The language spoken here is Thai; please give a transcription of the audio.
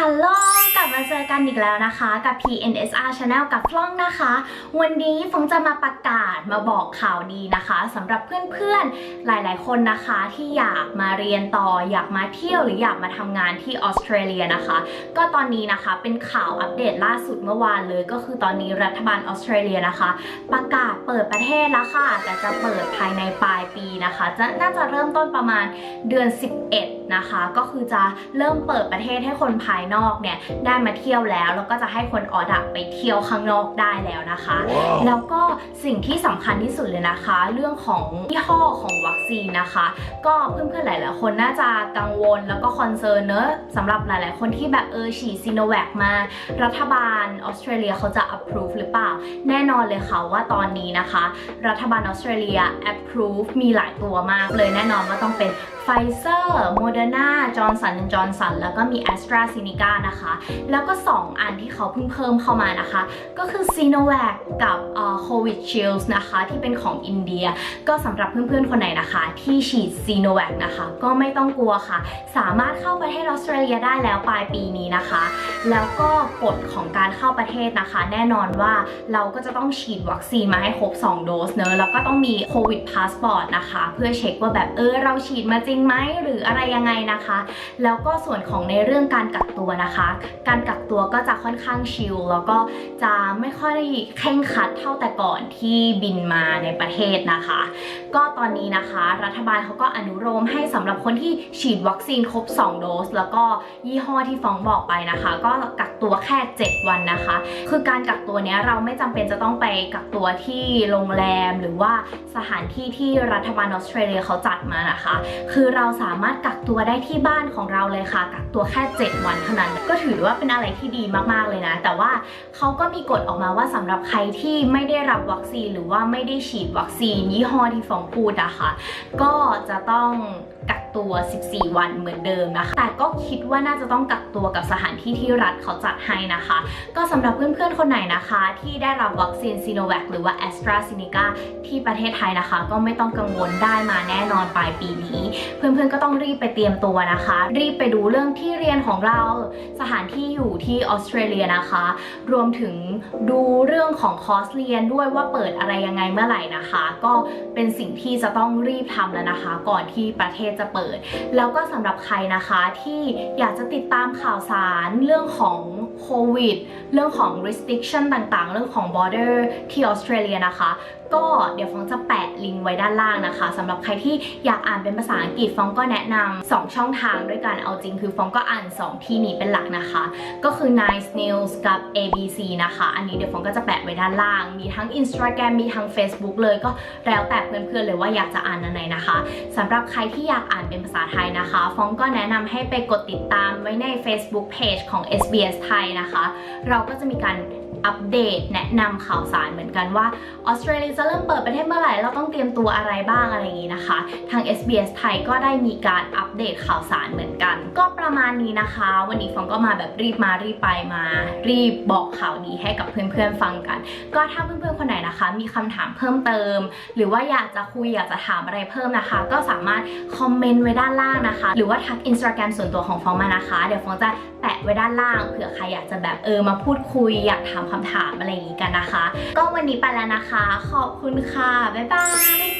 Hello มาเจอกันอีกแล้วนะคะกับ PNSR Channel กับฟล่องนะคะ วันนี้ฟงจะมาประกาศมาบอกข่าวดีนะคะสำหรับเพื่อนๆหลายๆ คนนะคะที่อยากมาเรียนต่ออยากมาเที่ยวหรืออยากมาทำงานที่ออสเตรเลียนะคะ ก็ตอนนี้นะคะเป็นข่าวอัปเดตล่าสุดเมื่อวานเลย ก็คือตอนนี้รัฐบาลออสเตรเลียนะคะ ประกาศเปิดประเทศแล้วค่ะ แต่จะเปิดภายในปลายปีนะคะ จะน่าจะเริ่มต้นประมาณเดือน 11 นะคะ ก็คือจะเริ่มเปิดประเทศให้คนภายนอกเนี่ยได้มาเที่ยวแล้ว แล้วก็จะให้คนออดักไปเที่ยวข้างนอกได้แล้วนะคะแล้วก็สิ่งที่สำคัญที่สุดเลยนะคะ เรื่องของยี่ห้อของวัคซีนนะคะ ก็เพื่อนๆหลายๆคนน่าจะกังวลแล้วก็คอนเซิร์นเนอะสำหรับหลายๆคนที่แบบเออฉีดซีโนแวคมา รัฐบาลออสเตรเลียเขาจะ approve หรือเปล่า แน่นอนเลยค่ะว่าตอนนี้นะคะ รัฐบาลออสเตรเลีย approve มีหลายตัวมากเลยแน่นอนว่าต้องเป็นไฟ เซอร์โมเดอร์นาจอร์นสันจอร์นสันแล้วก็มี a s t r a z เซ e c a นะคะ แล้วก็ 2 อันที่เขาเพิ่งเพิ่มเข้ามานะคะ ก็คือ s i n o v a c กับเอ่อ Covid Shield นะคะ ที่เป็นของอินเดีย ก็สำหรับเพื่อนๆ คนไหนนะคะ ที่ฉีด s i n o v a c นะคะ ก็ไม่ต้องกลัวค่ะ สามารถเข้าประเทศออสเตรเลียได้แล้วปลายปีนี้นะคะ แล้วก็กฎของการเข้าประเทศนะคะ แน่นอนว่าเราก็จะต้องฉีดวัคซีนมาให้ครบ 2 โดสเนอะแล้วก็ต้องมีโควิดพาสปอร์ตนะคะ เพื่อเช็คว่าแบบเออเราฉีดมาจริงไหมหรืออะไรยังไงนะคะ แล้วก็ส่วนของในเรื่องการกักตัวนะคะ การกักตัวก็จะค่อนข้างชิลแล้วก็จะไม่ค่อยเคร่งคัดเท่าแต่ก่อนที่บินมาในประเทศนะคะ ก็ตอนนี้นะคะ รัฐบาลเขาก็อนุโลมให้สำหรับคนที่ฉีดวัคซีนครบ 2 โดส แล้วก็ยี่ห้อที่ฟองบอกไปนะคะ ก็กักตัวแค่ 7 วันนะคะ คือการกักตัวเนี้ยเราไม่จำเป็นจะต้องไปกักตัวที่โรงแรมหรือว่าสถานที่ที่รัฐบาลออสเตรเลียเขาจัดมานะคะ คือเราสามารถกักตัวได้ที่บ้านของเราเลยค่ะ กักตัวแค่ 7 วันเท่านั้น ก็ถือว่าเป็นอะไรที่ดีมากๆเลยนะ แต่ว่าเขาก็มีกฎออกมาว่าสำหรับใครที่ไม่ได้รับวัคซีน หรือว่าไม่ได้ฉีดวัคซีนยี่ห้อที่ฟองพูดนะคะก็จะต้องกัก ตัว 14 วันเหมือนเดิมนะคะ แต่ก็คิดว่าน่าจะต้องกักตัวกับสถานที่ที่รัฐเขาจัดให้นะคะ ก็สำหรับเพื่อนๆ คนไหนนะคะ ที่ได้รับวัคซีนซีโนแวคหรือว่า a s t r a z เซ e c a ที่ประเทศไทยนะคะ ก็ไม่ต้องกังวลได้มาแน่นอนปลายปีนี้ เพื่อนๆก็ต้องรีบไปเตรียมตัวนะคะ รีบไปดูเรื่องที่เรียนของเราสถานที่อยู่ที่ออสเตรเลียนะคะ รวมถึงดูเรื่องของคอร์สเรียนด้วยว่าเปิดอะไรยังไงเมื่อไหร่นะคะ ก็เป็นสิ่งที่จะต้องรีบทำแล้วนะคะ ก่อนที่ประเทศจะเปิดแล้วก็สำหรับใครนะคะที่อยากจะติดตามข่าวสารเรื่องของโควิด เรื่องของ restriction ต่างๆ เรื่องของ border ที่ออสเตรเลียนะคะ ก็เดี๋ยวฟองจะแปะลิงก์ไว้ด้านล่างนะคะสำหรับใครที่อยากอ่านเป็นภาษาอังกฤษฟองก็แนะนำสองช่องทางด้วยกันเอาจริงคือฟองก็อ่าน 2 ที่นี้เป็นหลักนะคะ ก็คือ Nice News กับ ABC นะคะ อันนี้เดี๋ยวฟองก็จะแปะไว้ด้านล่าง มีทั้ง Instagram มีทั้ง Facebook เลยก็แล้วแต่เพื่อนๆเลยว่าอยากจะอ่านอันไหนนะคะสำหรับใครที่อยากอ่านเป็นภาษาไทยนะคะ ฟองก็แนะนำให้ไปกดติดตามไว้ใน Facebook Page ของ SBS ไทยนะคะ เราก็จะมีการ อัปเดตแนะนำข่าวสารเหมือนกันว่าออสเตรเลียจะเริ่มเปิดประเทศเมื่อไหร่เราต้องเตรียมตัวอะไรบ้างอะไรอย่างนี้นะคะ ทาง SBS ไทยก็ได้มีการอัปเดตข่าวสารเหมือนกัน ก็ประมาณนี้นะคะ วันนี้ฟองก็มาแบบรีบมารีบไปมา รีบบอกข่าวดีให้กับเพื่อนๆฟังกัน ก็ถ้าเพื่อนๆคนไหนนะคะ มีคำถามเพิ่มเติม หรือว่าอยากจะคุยอยากจะถามอะไรเพิ่มนะคะ ก็สามารถคอมเมนต์ไว้ด้านล่างนะคะ หรือว่าทัก Instagram ส่วนตัวของฟองมานะคะ เดี๋ยวฟองจะแปะไว้ด้านล่างเผื่อใครอยากจะแบบเออมาพูดคุยอยากถามคำถามอะไรอย่างนี้กันนะคะ ก็วันนี้ไปแล้วนะคะ ขอบคุณค่ะ บ๊ายบาย